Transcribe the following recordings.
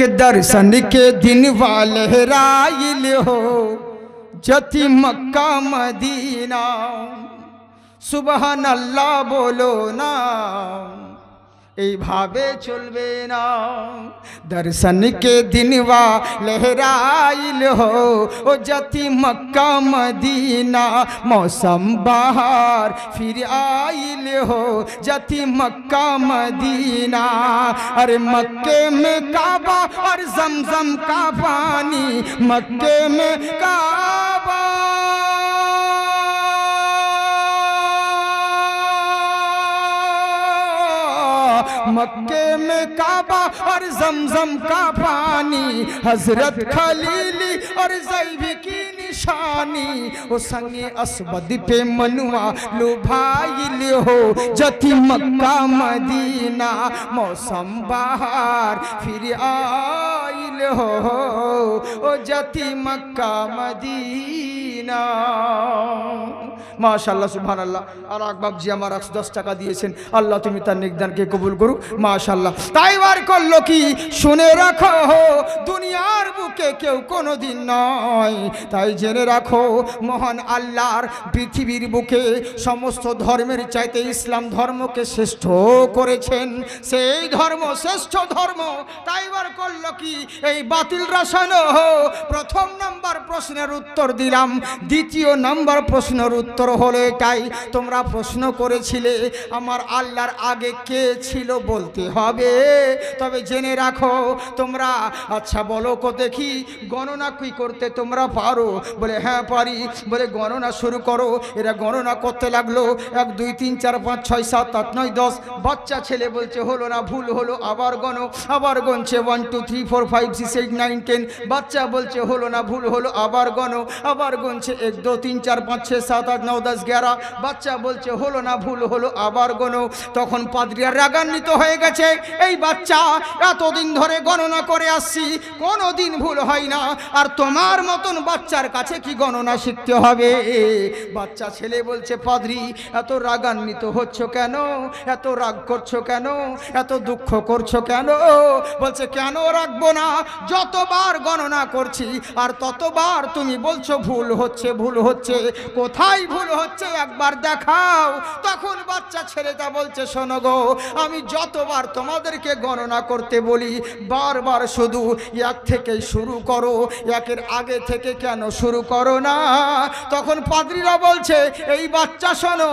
के दर्शन के दिन वाले राइल हो जति मक्का मदीना। सुबह अल्लाह बोलो ना। এইভাবে চলবে না দর্শন কে দিনবা লহরাইল হো ও জাতি মক্কা মদিনা মৌসম বাহার ফির আইল হো জাতি মক্কা মদিনা अरे मक्के में काबा और जमजम का पानी मक्के में काबा मक्के में काबा और जमजम का पानी, हज़रत खलीली और जैबी की निशानी। ओ संगे असबद पे मनुआ लुभाइल हो, जति मक्का मदीना। मौसम बाहर, फिर आइल हो, ओ जति मक्का मदीना। মাশাল্লাহ সুবহান আল্লাহ আর আকবাবজি আমার একশো দশ টাকা দিয়েছেন। আল্লাহ তুমি তার নিগদানকে কবুল করু মাশাল্লাহ তাই বার করল কি? শুনে রাখো, দুনিয়ার বুকে কেউ কোনো দিন নয়। তাই জেনে রাখো, মহান আল্লাহর পৃথিবীর বুকে সমস্ত ধর্মের চাইতে ইসলাম ধর্মকে শ্রেষ্ঠ করেছেন। সেই ধর্ম শ্রেষ্ঠ ধর্ম। তাই বার করল কি? এই বাতিল রসায়ন প্রথম নাম্বার প্রশ্নের উত্তর দিলাম। দ্বিতীয় নাম্বার প্রশ্নের উত্তর হলো এটাই তোমরা প্রশ্ন করেছিলে, আমার আল্লাহর আগে কে ছিল বলতে হবে। তবে জেনে রাখো, তোমরা আচ্ছা বলো কো দেখি, গণনা কি করতে তোমরা পারো? বলে হ্যাঁ পারি। বলে, গণনা শুরু করো। এরা গণনা করতে লাগল। এক, দুই, তিন, চার, পাঁচ, ছয়, সাত, আট, নয়, দশ, বাচ্চা ছেলে বলছে, হলো না, ভুল হলো, আবার গণো। আবার গণছে one two three four five six eight nine ten বাচ্চা বলছে, হলো না, ভুল হলো, আবার গণো। আবার গণছে, এক, দু, তিন, চার, পাঁচ, ছয়, সাত, আট, নয় দশ এগারো বাচ্চা বলছে, হলো না ভুল, হলো আবার গণো। তখন পাদ্রিয়া রাগান্বিত হয়ে গেছে, এই বাচ্চা, এতদিন ধরে গণনা করে আসছি কোনো দিন ভুল হয় না। আর তোমার মতন বাচ্চার কাছে কি গণনা শিখতে হবে? বাচ্চা ছেলে বলছে, পাদ্রি, এত রাগান্বিত হচ্ছ কেন? এত রাগ করছ কেন? এত দুঃখ করছ কেন? বলছে, কেন রাখব না? যতবার গণনা করছি, আর ততবার তুমি বলছো, ভুল হচ্ছে ভুল হচ্ছে। কোথায় ভুল হচ্ছে একবার দেখাও। তখন বাচ্চা ছেলেটা বলছে, শোনো গো, আমি যতবার তোমাদেরকে গণনা করতে বলি, বারবার শুধু এক থেকে শুরু করো, একের আগে থেকে কেন শুরু করো না? তখন পাদ্রীরা বলছে, এই বাচ্চা শোনো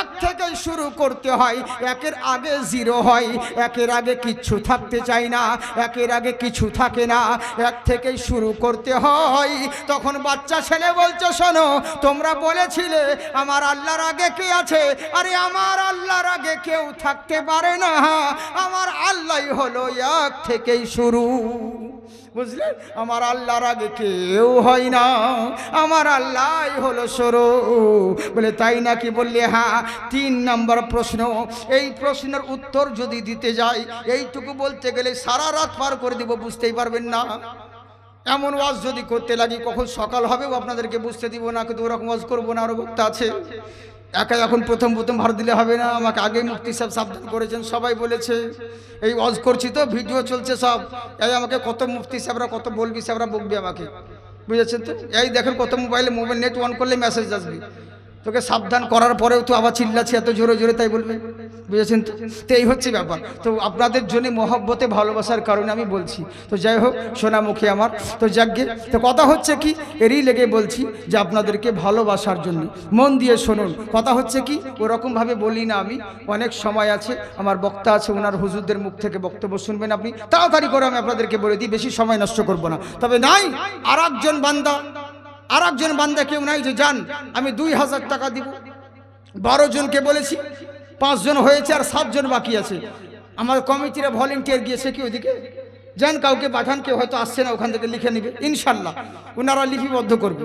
এক থেকে শুরু করতে হয়, একের আগে জিরো হয়, একের আগে কিচ্ছু থাকতে চাই না, একের আগে কিছু থাকে না এক থেকেই শুরু করতে হয়। তখন বাচ্চা ছেলে বলছে, শোনো, তোমরা বলেছিলে আমার আল্লাহর আগে কে আছে? আরে আমার আল্লাহর আগে কেউ থাকতে পারে না। আমার আল্লাহ হলো এক থেকেই শুরু। বুঝলেন? আমার আল্লাহর আগে কেউ হয় না। আমার আল্লাহ হলো সরু বলে, তাই নাকি বললে হ্যাঁ তিন নম্বর প্রশ্ন। এই প্রশ্নের উত্তর যদি দিতে যাই, এইটুকু বলতে গেলে সারা রাত পার করে দিব, বুঝতেই পারবেন না। এমন ওয়াজ যদি করতে লাগি, কখন সকাল হবেও আপনাদেরকে বুঝতে দিব না, কিন্তু ওরকম ওয়াজ করব না আরও বক্তা আছে। একা এখন প্রথম প্রথম ভার দিলে হবে না, আমাকে আগে মুক্তি সাহেব সাবধান করেছেন, সবাই বলেছে, এই ওয়াজ করছি তো, ভিডিও চলছে সব, এই আমাকে কত মুফতি সাহেবরা, কত বলবি সাহেবরা বকবি আমাকে। বুঝেছেন তো? এই দেখেন কত মোবাইলে, মোবাইল নেট অন করলে মেসেজ আসবে। তোকে সাবধান করার পরেও তো আবার চিল্লাচ্ছি এত জোরে জোরে, তাই বলবে? বুঝেছেন তো? তো এই হচ্ছে ব্যাপার। তো আপনাদের জন্য মহব্বতে ভালোবাসার কারণে আমি বলছি। তো যাই হোক সোনামুখী আমার। তো যাজ্ঞে তো কথা হচ্ছে কি? এরই লেগে বলছি যে আপনাদেরকে ভালোবাসার জন্য। মন দিয়ে শুনুন। কথা হচ্ছে কি? ওরকমভাবে বলি না আমি। অনেক সময় আছে, আমার বক্তা আছে, ওনার হুজুরদের মুখ থেকে বক্তব্য শুনবেন আপনি। তাড়াতাড়ি করে আমি আপনাদেরকে বলে দিই, বেশি সময় নষ্ট করব না। তবে নাই আর একজন বান্দা। আর একজন বান্দা কেউ নাই যে যান আমি দুই হাজার টাকা দিব। বারো জনকে বলেছি, পাঁচজন হয়েছে আর সাতজন বাকি আছে। আমার কমিটিরা ভলেন্টিয়ার গিয়েছে কি ওইদিকে যান কাউকে পাঠান, কেউ হয়তো আসছে না, ওখান থেকে লিখে নেবে। ইনশাল্লাহ, ওনারা লিপিবদ্ধ করবে।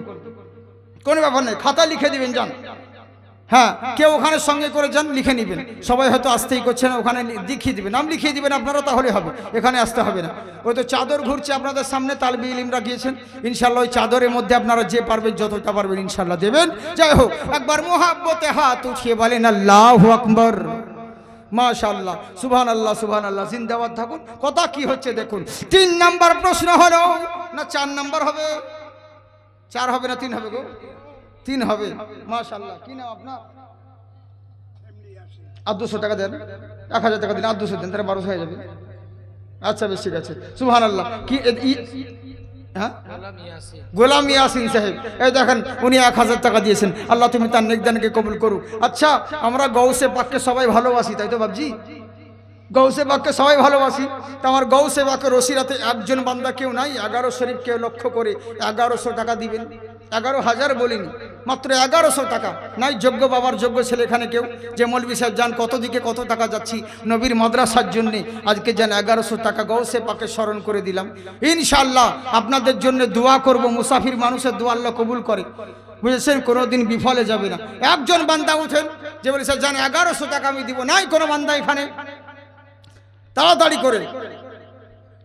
কোনো ব্যাপার নেই, খাতা লিখে দিবেন যান হ্যাঁ কেউ ওখানে সঙ্গে করে যান, লিখে নেবেন। সবাই হয়তো আসতেই করছে না, ওখানে দেখিয়ে দিবেন। নাম লিখিয়ে দিবেন আপনারা, তাহলে হবে। এখানে আসতে হবে না। ওই তো চাদর ঘুরছে আপনাদের সামনে তালবি ইলিমরা গিয়েছেন। ইনশাল্লাহ ওই চাদরের মধ্যে আপনারা যে পারবেন, যতটা পারবেন ইনশাল্লাহ দেবেন। যাই হোক, একবার মোহাব্বতে হাত উঠিয়ে বলেন, আল্লাহ আকবর। মাশাল্লাহ সুবহান আল্লাহ সুবহান আল্লাহ জিন্দাবাদ থাকুন। কথা কি হচ্ছে দেখুন। তিন নাম্বার প্রশ্ন হলো, না চার নাম্বার হবে? চার হবে না তিন হবে গো? তিন হবে। মাশাল্লাহ কি নাম আপনার? আর দুশো টাকা দেন। এক হাজার টাকা দিন। আর দুশো দেন, তাহলে বারোশো হয়ে যাবে। আচ্ছা বেশ, ঠিক আছে। সুবহান আল্লাহ কি হ্যাঁ? গোলাম ইয়াসিন সাহেব। এই দেখেন, উনি এক হাজার টাকা দিয়েছেন। আল্লাহ, তুমি তার নেকদানকে কবুল করু। আচ্ছা আমরা গৌসে পাককে সবাই ভালোবাসি, তাই তো বাবজি গৌসে বাককে সবাই ভালোবাসি। তা আমার গৌসে বাকের রসিরাতে একজন বান্দা কেউ নাই, এগারো শরীফকে লক্ষ্য করে এগারোশো টাকা দিবেন। এগারো হাজার বলিনি। মাত্র এগারোশো টাকা। নাই যোগ্য বাবার যোগ্য ছেলে এখানে কেউ। যে মৌলবি সাহেব যান, কত দিকে কত টাকা যাচ্ছি, নবীর মাদ্রাসার জন্যে আজকে যান এগারোশো টাকা গৌসে পাকে স্মরণ করে দিলাম। ইনশাল্লাহ আপনাদের জন্য দোয়া করব, মুসাফির মানুষের দোয়া আল্লাহ কবুল করে। বুঝেছেন, কোনোদিন বিফলে যাবে না। একজন বান্দা উঠেন যে বলে, স্যার জান এগারোশো টাকা আমি দিব। নাই কোনো বান্দা এখানে। তাড়াতাড়ি করে।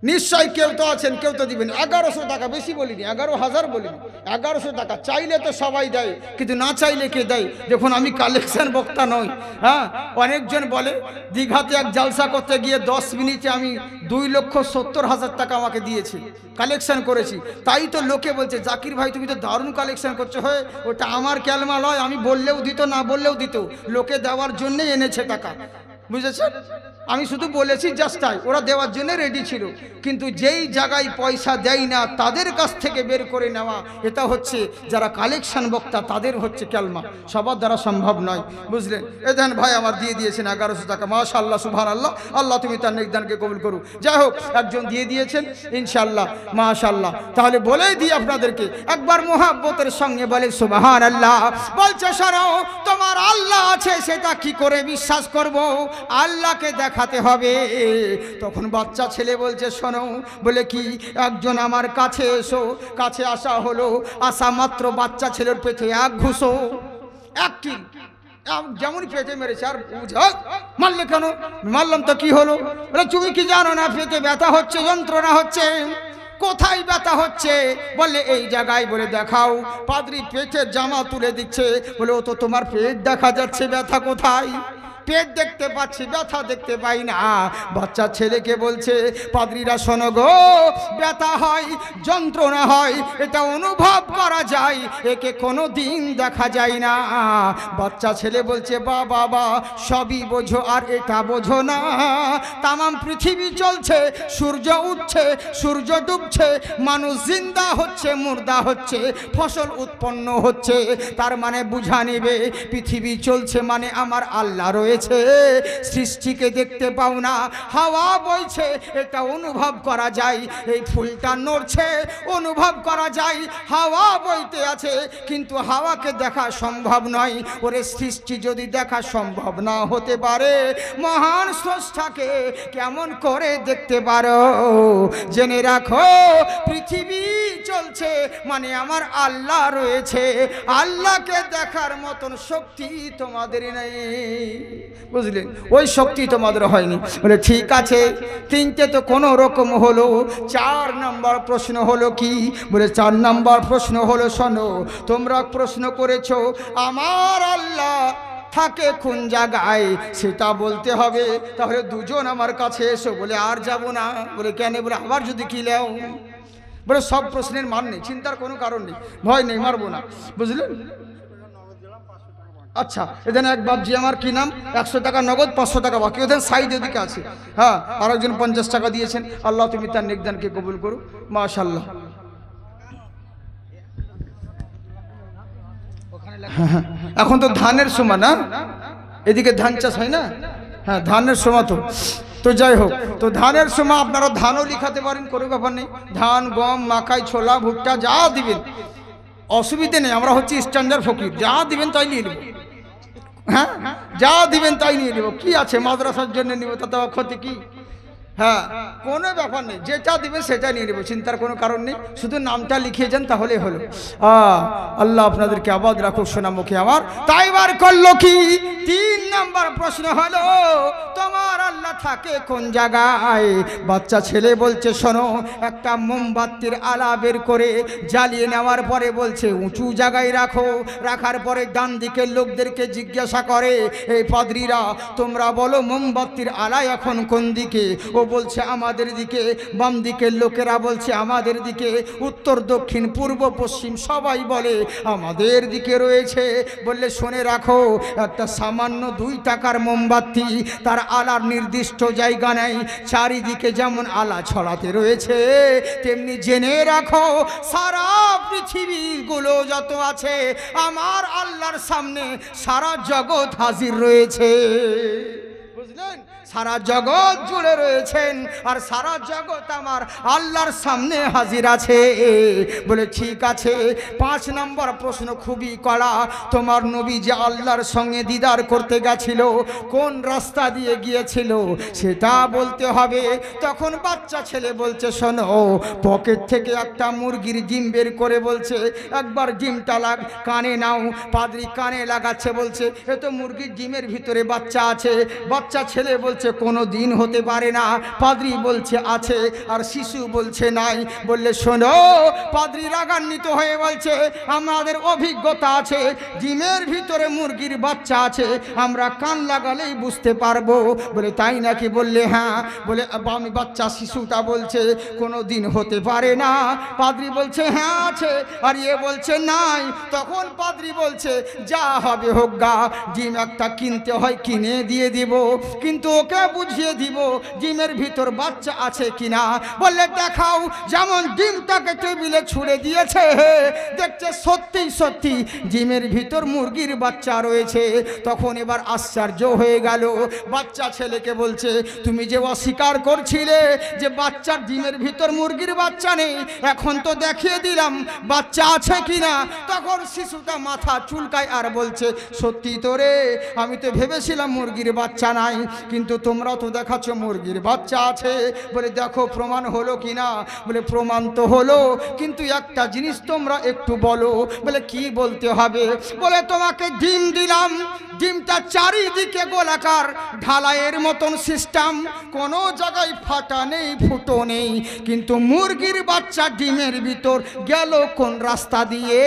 নিশ্চয় কেউ তো আছেন, কেউ তো দিবেন। এগারোশো টাকা, বেশি বলিনি, এগারো হাজার বলিনি। এগারোশো টাকা চাইলে তো সবাই দেয়, কিন্তু না চাইলে কে দেয়? দেখুন, আমি কালেকশন বক্তা নই হ্যাঁ? অনেকজন বলে, দীঘাতে এক জালসা করতে গিয়ে দশ মিনিটে আমি দুই লক্ষ সত্তর হাজার টাকা আমাকে দিয়েছি কালেকশন করেছি। তাই তো লোকে বলছে, জাকির ভাই, তুমি তো দারুণ কালেকশন করছ, হয়ে? ওটা আমার ক্যালমা লয়, আমি বললেও দিত, না বললেও দিত। লোকে দেওয়ার জন্যই এনেছে টাকা। বুঝেছেন? আমি শুধু বলেছি জাস্ট তাই। ওরা দেওয়ার জন্য রেডি ছিল। কিন্তু যেই জায়গায় পয়সা দেয় না, তাদের কাছ থেকে বের করে নেওয়া, এটা হচ্ছে যারা কালেকশন বক্তা, তাদের হচ্ছে ক্যালমা। সবার দ্বারা সম্ভব নয়, বুঝলেন? এ দেন ভাই আমার দিয়ে দিয়েছেন এগারোশো টাকা। মাশা আল্লাহ সুভান আল্লাহ আল্লাহ তুমি তার নেকদানকে কবুল করু যাই হোক, একজন দিয়ে দিয়েছেন ইনশাল্লাহ মাশাল্লাহ তাহলে বলেই দিই আপনাদেরকে, একবার মোহাব্বতের সঙ্গে বলে সুবাহান আল্লাহ বলছে, শোনো, তোমার আল্লাহ আছে, সেটা কি করে বিশ্বাস করব? আল্লাহকে দেখাতে হবে। তখন বাচ্চা ছেলে বলছে, শোনো, বলে কি, একজন আমার কাছে এসো, কাছে আসা হলো, আসা মাত্র বাচ্চা ছেলের পেটে এক ঘুষো, এক কিল যেমন পেটে মেরেছে, আর মারলে কেন? মারলাম তো কি হলো? বলে, তুমি কি জানো না, পেটে ব্যথা হচ্ছে, যন্ত্রণা হচ্ছে? কোথায় ব্যথা হচ্ছে? বলে এই জায়গায় বলে, দেখাও, পাদ্রি পেটের জামা তুলে দিচ্ছে। বলে, ও তো তোমার পেট দেখা যাচ্ছে, ব্যথা কোথায়? পেট দেখতে পাচ্ছি, ব্যথা দেখতে পাই না। বাচ্চা ছেলেকে বলছে, পাদ্রীরা, শোনো গো, ব্যথা হয়, যন্ত্রণা হয়, এটা অনুভব করা যায়, একে কোনো দিন দেখা যায় না। বাচ্চা ছেলে বলছে, বা বাবা সবই বোঝো, আর এটা বোঝো না। তামাম পৃথিবী চলছে, সূর্য উঠছে, সূর্য ডুবছে, মানুষ জিন্দা হচ্ছে, মুর্দা হচ্ছে, ফসল উৎপন্ন হচ্ছে, তার মানে বুঝা নেবে, পৃথিবী চলছে মানে আমার আল্লাহ রয়েছে। সৃষ্টিকে দেখতে পাও না, হাওয়া বইছে, এটা অনুভব করা যায়, এই ফুলটা নড়ছে, অনুভব করা যায়, হাওয়া বইতে আছে, কিন্তু হাওয়াকে দেখা সম্ভব নয়, ওরে সৃষ্টি যদি দেখা সম্ভব না হতে পারে, মহান স্রষ্টাকে কেমন করে দেখতে পারো? জেনে রাখো, পৃথিবী চলছে মানে আমার আল্লাহ রয়েছে, আল্লাহকে দেখার মতন শক্তি তোমাদের নেই। বুঝলেন ওই শক্তি তোমাদের হয়নি। বলে, ঠিক আছে। তিনটে তো কোনো রকম হলো। চার নাম্বার প্রশ্ন হলো কি? বলে, চার নাম্বার প্রশ্ন হলো, শোনো, তোমরা প্রশ্ন করেছ, আমার আল্লাহ থাকে কোন জায়গায়? সেটা বলতে হবে। তাহলে দুজন আমার কাছে এসো। বলে, আর যাব না। বলে, কেন? বলে, আবার যদি কি লেও। বলে, সব প্রশ্নের মান নেই, চিন্তার কোনো কারণ নেই। ভয় নেই, মারবো না। বুঝলেন? আচ্ছা এখানে এক বাবজি আমার কি নাম? একশো টাকা নগদ, পাঁচশো টাকা বাকি। ওদের সাইড ওদিকে আছে। হ্যাঁ আর একজন পঞ্চাশ টাকা দিয়েছেন। আল্লাহ, তুমি তার নেকদানকে কবুল করো। মাশাল্লাহ এখন তো ধানের সময় না? এদিকে ধান চাষ হয় না? হ্যাঁ ধানের সময় তো। তো যাই হোক, তো ধানের সময় আপনারা ধানও লিখাতে পারেন, কোনো ব্যাপার নেই। ধান, গম মাকাই ছোলা, ভুট্টা, যা দিবেন। অসুবিধে নেই, আমরা হচ্ছে স্ট্যান্ডার্ড ফকির। যা দিবেন তাই নিয়ে নেব। হ্যাঁ? যা দিবেন তাই নিয়ে নিব। কি আছে? মাদ্রাসার জন্য নিব তাতে ক্ষতি কি? হ্যাঁ কোনো ব্যাপার নেই যেটা দিবে সেটা নিয়ে নেব, চিন্তার কোনো কারণ নেই, শুধু নামটা লিখিয়ে যান তাহলে হলো। আল্লাহ আপনাদেরকে আবাদ রাখুক সোনা মুখে আমার। তাই বার করল কি? তিন নাম্বার প্রশ্ন হলো, তোমার আল্লাহ থাকে কোন জায়গায়? বাচ্চা ছেলে বলছে, শোনো, একটা মোমবাতির আলা বের করে জ্বালিয়ে নেওয়ার পরে বলছে, উঁচু জায়গায় রাখো। রাখার পরে ডান দিকের লোকদেরকে জিজ্ঞাসা করে এই পাদ্রীরা, তোমরা বলো মোমবাতির আলা এখন কোন দিকে? ও বলছে, আমাদের দিকে, বাম দিকের লোকেরা বলছে, আমাদের দিকে, উত্তর, দক্ষিণ, পূর্ব, পশ্চিম, সবাই বলে, আমাদের দিকে রয়েছে। বললে, শুনে রাখো, একটা সামান্য দুই টাকার মোমবাতি, তার আলার নির্দিষ্ট জায়গা নেই। চারিদিকে যেমন আলা ছড়াতে রয়েছে, তেমনি জেনে রাখো, সারা পৃথিবীগুলো যত আছে, আমার আল্লাহর সামনে সারা জগৎ হাজির রয়েছে। বুঝলেন? সারা জগৎ জুড়ে রয়েছেন আর সারা জগৎ আমার আল্লাহর সামনে হাজির আছে। বলে, ঠিক আছে। পাঁচ নম্বর প্রশ্ন খুবই কড়া, তোমার নবী যে আল্লাহর সঙ্গে দিদার করতে গেছিল, কোন রাস্তা দিয়ে গিয়েছিল? সেটা বলতে হবে। তখন বাচ্চা ছেলে বলছে, শোনো, পকেট থেকে একটা মুরগির ডিম বের করে বলছে, একবার ডিমটা লাগ, কানে নাও। পাদ্রি কানে লাগাচ্ছে, বলছে, এ তো মুরগির ডিমের ভিতরে বাচ্চা আছে। বাচ্চা ছেলে বলছে কোনো দিন হতে পারে না। পাদ্রি বলছে, আছে। আর শিশু বলছে, নাই। বললে, শোনো। পাদ্রি রাগান্বিত হয়ে বলছে, আমাদের অভিজ্ঞতা আছে। ডিমের ভিতরে মুরগির বাচ্চা আছে। আমরা কান লাগালেই বুঝতে পারব। বলে, তাই নাকি? বললে হ্যাঁ। বলে, আমি বাচ্চা শিশুটা বলছে, কোনো দিন হতে পারে না। পাদ্রি বলছে হ্যাঁ আছে। আর এ বলছে, নাই। তখন পাদ্রি বলছে, যা হবে হোক গা, ডিম একটা কিনতে হয়, কিনে দিয়ে দিব। কিন্তু ওকে বুঝিয়ে দিব ডিমের ভিতর বাচ্চা আছে কিনা। বললে, দেখাও, যেমন ডিমটাকে টেবিলে ছুড়ে দিয়েছে। দেখছে সত্যি সত্যি ডিমের ভিতর মুরগির বাচ্চা রয়েছে। তখন এবার আশ্চর্য হয়ে গেল। বাচ্চা ছেলেকে বলছে, তুমি যে অস্বীকার করছিলে যে বাচ্চার ডিমের ভিতর মুরগির বাচ্চা নেই, এখন তো দেখিয়ে দিলাম বাচ্চা আছে কিনা। তখন শিশুটা মাথা চুলকায় আর বলছে, সত্যি তো রে, আমি তো ভেবেছিলাম মুরগির বাচ্চা নাই, কিন্তু তোমরা তো দেখাচ্ছ মুরগির বাচ্চা আছে। বলে, দেখো, প্রমাণ হলো কিনা? বলে, প্রমাণ তো হলো, কিন্তু একটা জিনিস তোমরা একটু বলো। বলে, কি বলতে হবে? বলে, তোমাকে ডিম দিলাম। ডিমটা চারিদিকে গোলাকার, ঢালাইয়ের মতন সিস্টেম কোনো জায়গায় ফাটা নেই, ফুটো নেই, কিন্তু মুরগির বাচ্চা ডিমের ভিতর গেল কোন রাস্তা দিয়ে?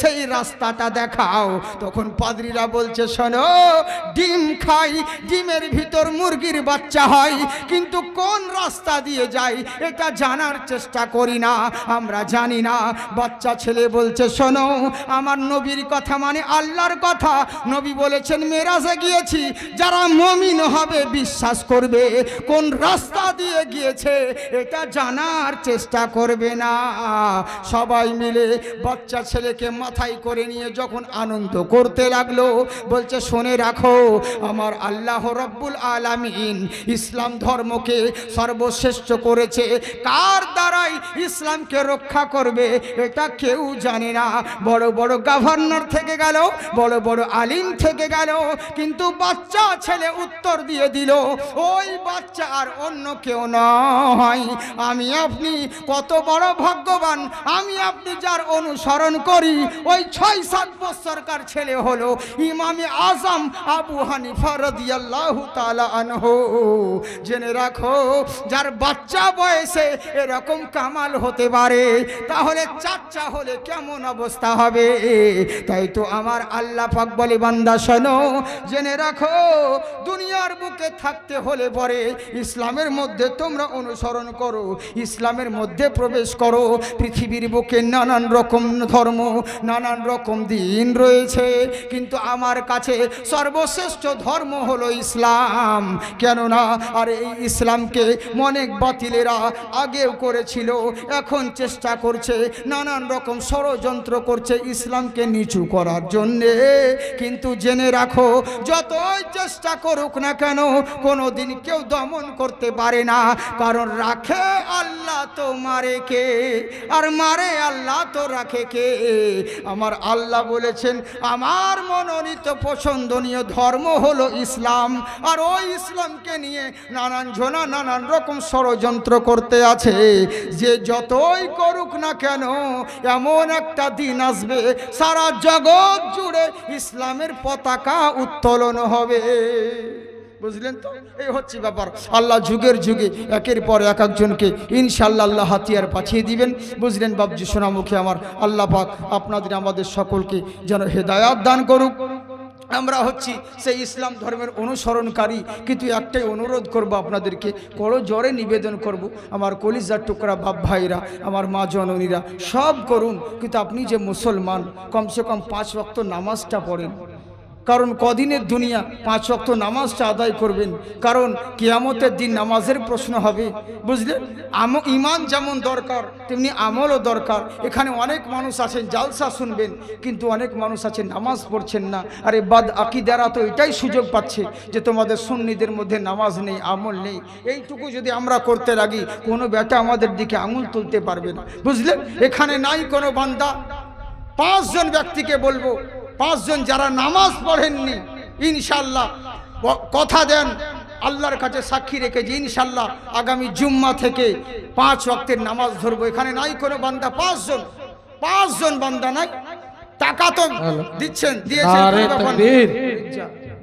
সেই রাস্তাটা দেখাও। তখন পাদ্রীরা বলছে, শোনো, ডিম খাই, ডিমের ভিতর মুরগির বাচ্চা হয়, কিন্তু কোন রাস্তা দিয়ে যায় এটা জানার চেষ্টা করি না। আমরা জানি না। বাচ্চা ছেলে বলছে, শোনো, আমার নবীর কথা মানে আল্লাহর কথা। নবী বলেছেন, মেরাজে গিয়েছি, যারা মমিন হবে বিশ্বাস করবে। কোন রাস্তা দিয়ে গিয়েছে, এটা জানার চেষ্টা করবে না। সবাই মিলে বাচ্চা ছেলেকে মাথায় করে নিয়ে যখন আনন্দ করতে লাগল, বলছে, শুনে রাখো, আমার আল্লাহ রব্বুল আলামিন ইসলাম ধর্মকে সর্বশ্রেষ্ঠ করেছে। কার দ্বারাই ইসলামকে রক্ষা করবে, এটা কেউ জানে না। বড় বড় গভর্নর থেকে গেল, বড় বড় আলিম থেকে গেল, কিন্তু বাচ্চা ছেলে উত্তর দিয়ে দিল, ওই বাচ্চা আর অন্য কেউ নয়। আমি আপনি কত বড় ভাগ্যবান। আমি আপনি যার অনুসরণ করি, ওই ছয় সাত বছরকার ছেলে হলো ইমামি আজম আবু হানিফা রাদিয়াল্লাহু তাআলা আনহু জেনে রাখো, যার বাচ্চা বয়সে এরকম কামাল হতে পারে, তাহলে চাচ্চা হলে কেমন অবস্থা হবে? তাই তো আমার আল্লাহ পাক বলে, বান্দা শোনো, জেনে রাখো, দুনিয়ার বুকে থাকতে হলে পরে ইসলামের মধ্যে তোমরা অনুসরণ করো, ইসলামের মধ্যে প্রবেশ করো, পৃথিবীর বুকে নানান রকম ধর্ম, নানান রকম দিন রয়েছে, কিন্তু আমার কাছে সর্বশ্রেষ্ঠ ধর্ম হলো ইসলাম। কেননা, আর এই ইসলামকে অনেক বাতিলেরা আগেও করেছিল, এখন চেষ্টা করছে নানান রকম ষড়যন্ত্র করছে ইসলামকে নিচু করার জন্যে। কিন্তু জেনে রাখো, যতই চেষ্টা করুক না কেন কোনো দিন কেউ দমন করতে পারে না। কারণ রাখে আল্লাহ তো মারে কে, আর মারে আল্লাহ তো রাখে কে? আমার আল্লাহ বলেছেন, আমার মনোনীত পছন্দনীয় ধর্ম হলো ইসলাম। আর ওই ইসলামকে নিয়ে নানান জনা নানান রকম ষড়যন্ত্র করতে আছে। যে যতই করুক না কেন, এমন একটা দিন আসবে, সারা জগৎ জুড়ে ইসলামের পতাকা উত্তোলন হবে। বুঝলেন তো? এই হচ্ছে ব্যাপার। আল্লাহ যুগের যুগে একের পর এক একজনকে ইনশাল্লাহ আল্লাহ হাতিয়ার পাঠিয়ে দিবেন। বুঝলেন বাবজি সোনামুখী আমার আল্লাহ পাক আপনাদের, আমাদের সকলকে যেন হেদায়াত দান করুক। আমরা হচ্ছি সেই ইসলাম ধর্মের অনুসরণকারী। কিন্তু একটাই অনুরোধ করব আপনাদেরকে, কড় জ্বরে নিবেদন করব। আমার কলিজার টুকরা বাপ ভাইরা, আমার মা জননীরা, সব করুন। কিন্তু আপনি যে মুসলমান, কমসে কম পাঁচ রক্ত নামাজটা পড়েন। কারণ কদিনের দুনিয়া পাঁচ ওয়াক্ত নামাজটা আদায় করবেন। কারণ কিয়ামতের দিন নামাজের প্রশ্ন হবে। বুঝলেন আম ইমান যেমন দরকার, তেমনি আমলও দরকার। এখানে অনেক মানুষ আছেন, জালসা শুনবেন, কিন্তু অনেক মানুষ আছে নামাজ পড়ছেন না। আরে বাদ আকিদারা তো এটাই সুযোগ পাচ্ছে যে তোমাদের সুন্নিদের মধ্যে নামাজ নেই, আমল নেই। এইটুকু যদি আমরা করতে লাগি, কোনো বেটা আমাদের দিকে আঙুল তুলতে পারবে না। বুঝলেন এখানে নাই কোনো বান্দা। পাঁচজন ব্যক্তিকে বলব পাঁচজন যারা নামাজ পড়েননি ইনশাল্লাহ কথা দেন আল্লাহর কাছে সাক্ষী রেখে যে ইনশাল্লাহ আগামী জুম্মা থেকে পাঁচ ওয়াক্তের নামাজ ধরবো। এখানে নাই কোনো বান্দা পাঁচজন পাঁচজন বান্দা নাই। টাকা তো দিচ্ছেন দিয়েছেন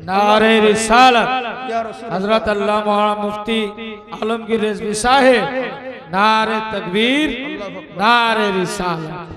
নারে রিসালাত। হযরত মুফতি আলমগীর রেজভী সাহেব নারে তকবীর নারে রিসালাত।